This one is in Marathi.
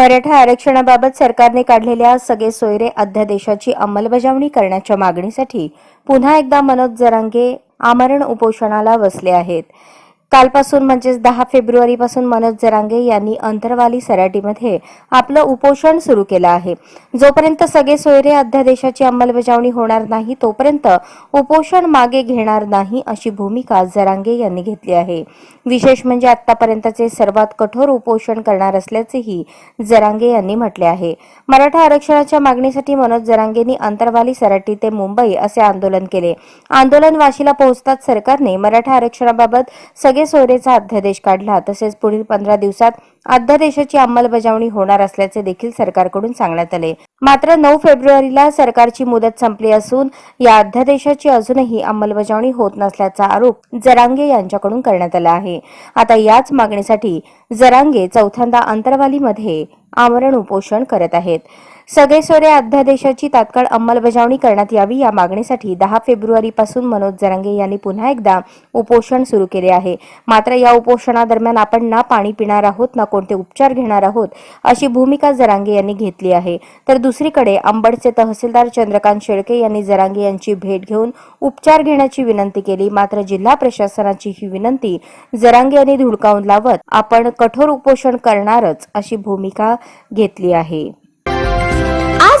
मराठा आरक्षणाबाबत सरकारने काढलेल्या सगळे सोयरे अध्यादेशाची अंमलबजावणी करण्याच्या मागणीसाठी पुन्हा एकदा मनोज जरांगे आमरण उपोषणाला बसले आहेत. कालपासून म्हणजेच दहा फेब्रुवारीपासून मनोज जरांगे यांनी अंतरवाली सराटीमध्ये आपलं उपोषण सुरू केलं आहे. जोपर्यंत सगळे सोयरे अध्यादेशाची अंमलबजावणी होणार नाही तोपर्यंत उपोषण मागे घेणार नाही अशी भूमिका जरांगे यांनी घेतली आहे. विशेष म्हणजे आतापर्यंतचे सर्वात कठोर उपोषण करणार असल्याचेही जरांगे यांनी म्हटले आहे. मराठा आरक्षणाच्या मागणीसाठी मनोज जरांगेंनी अंतरवाली सराटी ते मुंबई असे आंदोलन केले. आंदोलन वाशीला पोहोचताच सरकारने मराठा आरक्षणाबाबत सगळे सोयरेचा अध्यादेश काढला. तसेच पुढील पंधरा दिवसात अध्यादेशाची अंमलबजावणी होणार असल्याचे देखील सरकारकडून सांगण्यात आले. मात्र नऊ फेब्रुवारीला सरकारची मुदत संपली असून या अध्यादेशाची अजूनही अंमलबजावणी होत नसल्याचा आरोप जरांगे यांच्याकडून करण्यात आला आहे. आता याच मागणीसाठी जरांगे चौथ्यांदा अंतरवालीमध्ये आमरण उपोषण करत आहेत. सगळे सोरे अध्यादेशाची तात्काळ अंमलबजावणी करण्यात यावी या मागणीसाठी दहा फेब्रुवारीपासून मनोज जरांगे यांनी पुन्हा एकदा उपोषण सुरू केले आहे. मात्र या उपोषणादरम्यान आपण ना पाणी पिणार आहोत ना कोणते उपचार घेणार आहोत अशी भूमिका जरांगे यांनी घेतली आहे. तर दुसरीकडे अंबडचे तहसीलदार चंद्रकांत शेळके यांनी जरांगे यांची भेट घेऊन उपचार घेण्याची विनंती केली. मात्र जिल्हा प्रशासनाची ही विनंती जरांगे यांनी धुडकावून लावत आपण कठोर उपोषण करणारच अशी भूमिका घेतली आहे.